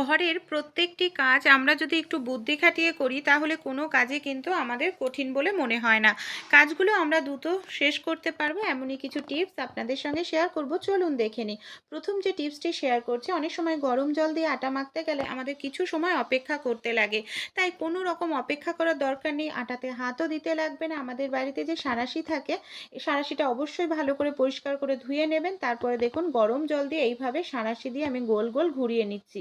ঘরের প্রত্যেকটি কাজ আমরা যদি একটু বুদ্ধি খাটিয়ে করি, তাহলে কোনো কাজে কিন্তু আমাদের কঠিন বলে মনে হয় না। কাজগুলো আমরা দ্রুত শেষ করতে পারব, এমনই কিছু টিপস আপনাদের সঙ্গে শেয়ার করব। চলুন দেখে নিই। প্রথম যে টিপসটি শেয়ার করছি, অনেক সময় গরম জল দিয়ে আটা মাখতে গেলে আমাদের কিছু সময় অপেক্ষা করতে লাগে। তাই কোনো রকম অপেক্ষা করার দরকার নেই, আটাতে হাতও দিতে লাগবে না। আমাদের বাড়িতে যে সাঁড়াশি থাকে এই সাঁড়াশিটা অবশ্যই ভালো করে পরিষ্কার করে ধুয়ে নেবেন। তারপরে দেখুন, গরম জল দিয়ে এইভাবে সাঁড়াশি দিয়ে আমি গোল গোল ঘুরিয়ে নিচ্ছি।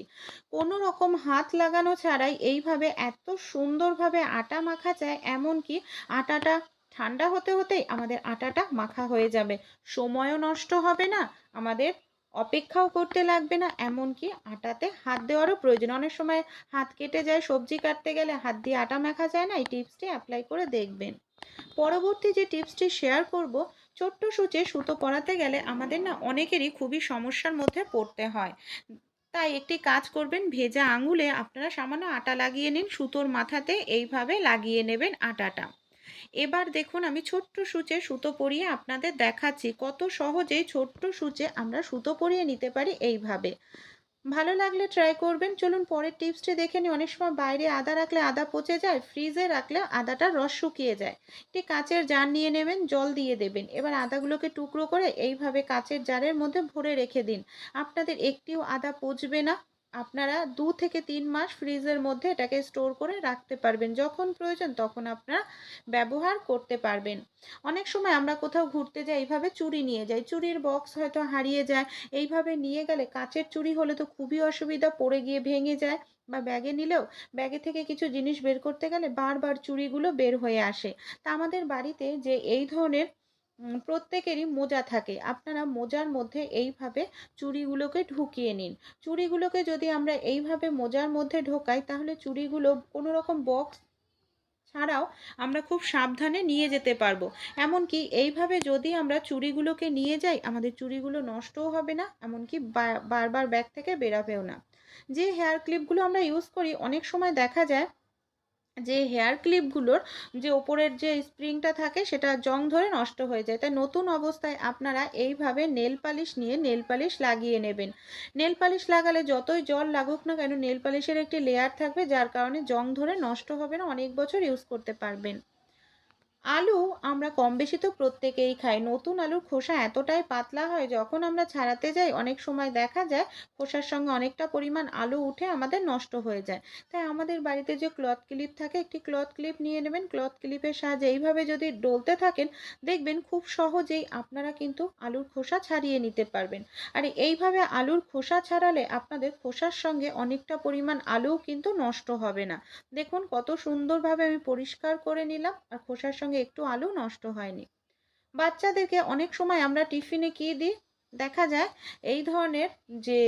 কোনো রকম হাত লাগানো ছাড়াই এইভাবে এত সুন্দরভাবে আটা মাখা যায়, এমনকি আটাটা ঠান্ডা হতে হতেই আমাদের আটাটা মাখা হয়ে যাবে। সময়ও নষ্ট হবে না, আমাদের অপেক্ষাও করতে লাগবে না, এমনকি আটাতে হাত দেওয়ারও প্রয়োজন। অনেক সময় হাত কেটে যায়, সবজি কাটতে গেলে হাত দিয়ে আটা মাখা যায় না, এই টিপসটি অ্যাপ্লাই করে দেখবেন। পরবর্তী যে টিপসটি শেয়ার করব, ছোট্ট সূচে সুতো পরাতে গেলে আমাদের না অনেকেরই খুবই সমস্যার মধ্যে পড়তে হয়। তাই একটি কাজ করবেন, ভেজা আঙুলে আপনারা সামান্য আটা লাগিয়ে নিন, সুতোর মাথাতে এইভাবে লাগিয়ে নেবেন আটাটা। এবার দেখুন, আমি ছোট্ট সূচে সুতো পরিয়ে আপনাদের দেখাচ্ছি কত সহজেই ছোট্ট সূচে আমরা সুতো পরিয়ে নিতে পারি এইভাবে। ভালো লাগলে ট্রাই করবেন। চলুন পরের টিপসটি দেখে নিই। অনেক সময় বাইরে আদা রাখলে আদা পচে যায় ফ্রিজে রাখলে আদাটা রস শুকিয়ে যায়। একটি কাঁচের জার নিয়ে নেবেন, জল দিয়ে দেবেন। এবার আদাগুলোকে টুকরো করে এইভাবে কাঁচের জারের মধ্যে ভরে রেখে দিন। আপনাদের একটিও আদা পচবে না। আপনারা দু থেকে তিন মাস ফ্রিজের মধ্যে এটাকে স্টোর করে রাখতে পারবেন। যখন প্রয়োজন তখন আপনারা ব্যবহার করতে পারবেন। অনেক সময় আমরা কোথাও ঘুরতে যাই, এইভাবে চুরি নিয়ে যাই। চুরির বক্স হয়তো হারিয়ে যায়। এইভাবে নিয়ে গেলে কাচের চুরি হলে তো খুবই অসুবিধা, পড়ে গিয়ে ভেঙে যায় বা ব্যাগে নিলেও ব্যাগে থেকে কিছু জিনিস বের করতে গেলে বারবার চুড়িগুলো বের হয়ে আসে। তা আমাদের বাড়িতে যে এই ধরনের প্রত্যেকেরই মোজা থাকে। আপনারা মোজার মধ্যে এইভাবে চুড়িগুলোকে ঢুকিয়ে নিন। চুড়িগুলোকে যদি আমরা এইভাবে মোজার মধ্যে ঢোকাই, তাহলে চুড়িগুলো কোনো রকম বক্স ছাড়াও আমরা খুব সাবধানে নিয়ে যেতে পারব। এমনকি এইভাবে যদি আমরা চুড়িগুলোকে নিয়ে যাই, আমাদের চুড়িগুলো নষ্টও হবে না, এমনকি বারবার ব্যাগ থেকে বেরাবেও না। যে হেয়ার ক্লিপগুলো আমরা ইউজ করি, অনেক সময় দেখা যায় যে হেয়ার ক্লিপগুলোর যে ওপরের যে স্প্রিংটা থাকে সেটা জং ধরে নষ্ট হয়ে যায়। তাই নতুন অবস্থায় আপনারা এইভাবে নেল পালিশ নিয়ে নেল পালিশ লাগিয়ে নেবেন। নেল পালিশ লাগালে যতই জল লাগুক না কেন, নেল পালিশের একটি লেয়ার থাকবে যার কারণে জং ধরে নষ্ট হবে না, অনেক বছর ইউজ করতে পারবেন। আলু আমরা কম বেশি তো প্রত্যেকেই খাই। নতুন আলুর খোসা এতটাই পাতলা হয়, যখন আমরা ছাড়াতে যাই, অনেক সময় দেখা যায় খোসার সঙ্গে অনেকটা পরিমাণ আলু উঠে আমাদের নষ্ট হয়ে যায়। তাই আমাদের বাড়িতে যে ক্লথ ক্লিপ থাকে, একটি ক্লথ ক্লিপ নিয়ে নেবেন। ক্লথ ক্লিপের সাহায্যে এইভাবে যদি ডলতে থাকেন, দেখবেন খুব সহজেই আপনারা কিন্তু আলুর খোসা ছাড়িয়ে নিতে পারবেন। আর এইভাবে আলুর খোসা ছাড়ালে আপনাদের খোসার সঙ্গে অনেকটা পরিমাণ আলুও কিন্তু নষ্ট হবে না। দেখুন কত সুন্দরভাবে আমি পরিষ্কার করে নিলাম, আর খোসার সঙ্গে একটু আলু নষ্ট হয়নি। বাচ্চাদেরকে অনেক সময় আমরা টিফিনে কি দিই? দেখা যায় এই ধরনের যে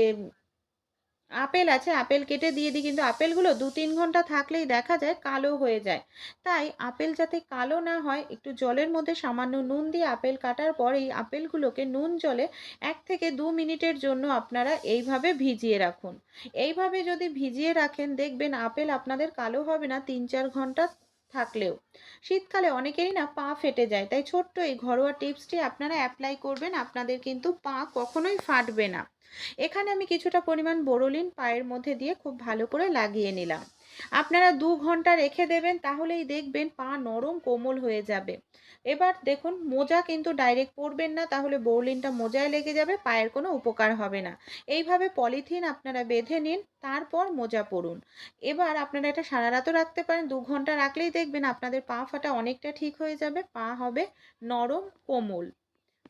আপেল আছে, আপেল কেটে দিয়ে দিই, কিন্তু আপেলগুলো দু তিন ঘণ্টা থাকলেই দেখা যায় কালো হয়ে যায়। তাই আপেল যাতে কালো না হয়, একটু জলের মধ্যে সামান্য নুন দিয়ে আপেল কাটার পর এই আপেলগুলোকে নুন জলে এক থেকে দু মিনিটের জন্য আপনারা এইভাবে ভিজিয়ে রাখুন। এইভাবে যদি ভিজিয়ে রাখেন, দেখবেন আপেল আপনাদের কালো হবে না, তিন চার ঘণ্টা থাকলেও। শীতকালে অনেকেরই না পা ফেটে যায়, তাই ছোট্ট এই ঘরোয়া টিপসটি আপনারা অ্যাপ্লাই করবেন, আপনাদের কিন্তু পা কখনোই ফাটবে না। এখানে আমি কিছুটা পরিমাণ বোরোলিন পায়ের মধ্যে দিয়ে খুব ভালো করে লাগিয়ে নিলাম। আপনারা দু ঘণ্টা রেখে দেবেন, তাহলেই দেখবেন পা নরম কোমল হয়ে যাবে। এবার দেখুন, মোজা কিন্তু ডাইরেক্ট পরবেন না, তাহলে বোরলিনটা মোজায় লেগে যাবে, পায়ের কোনো উপকার হবে না। এইভাবে পলিথিন আপনারা বেঁধে নিন, তারপর মোজা পরুন। এবার আপনারা এটা সারা রাতও রাখতে পারেন, দু ঘণ্টা রাখলেই দেখবেন আপনাদের পা ফাটা অনেকটা ঠিক হয়ে যাবে, পা হবে নরম, কোমল।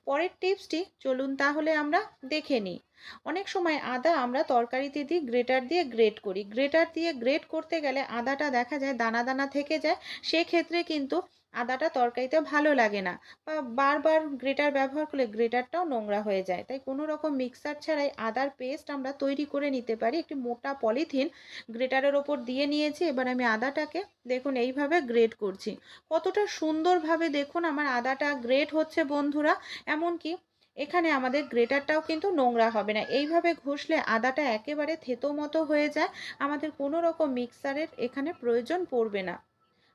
পরের টিপসটি চলুন তাহলে আমরা দেখে নিই। অনেক সময় আদা আমরা তরকারিতে দিই, গ্রেটার দিয়ে গ্রেট করি। গ্রেটার দিয়ে গ্রেট করতে গেলে আদাটা দেখা যায়, দানা দানা থেকে যায়, সেক্ষেত্রে কিন্তু আদাটা তরকারিতে ভালো লাগে না বা বারবার গ্রেটার ব্যবহার করলে গ্রেটারটাও নোংরা হয়ে যায়। তাই কোনো রকম মিক্সার ছাড়াই আদার পেস্ট আমরা তৈরি করে নিতে পারি। একটি মোটা পলিথিন গ্রেটারের ওপর দিয়ে নিয়েছি, এবার আমি আদাটাকে দেখুন এইভাবে গ্রেট করছি। কতটা সুন্দরভাবে দেখুন আমার আদাটা গ্রেট হচ্ছে বন্ধুরা, এমনকি এখানে আমাদের গ্রেটারটাও কিন্তু নোংরা হবে না। এইভাবে ঘষলে আদাটা একেবারে থেতো মতো হয়ে যায়, আমাদের কোনো রকম মিক্সারের এখানে প্রয়োজন পড়বে না।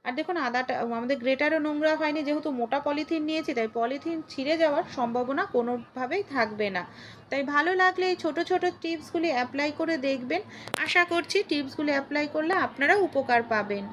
আর দেখুন, আদাটা, আমাদের গ্রেটারও নোংরা হয়নি, যেহেতু মোটা পলিথিন নিয়েছি, তাই পলিথিন ছিঁড়ে যাওয়ার সম্ভাবনা কোনোভাবেই থাকবে না। তাই ভালো লাগলে এই ছোটো ছোটো টিপসগুলি অ্যাপ্লাই করে দেখবেন। আশা করছি টিপসগুলি অ্যাপ্লাই করলে আপনারা উপকার পাবেন।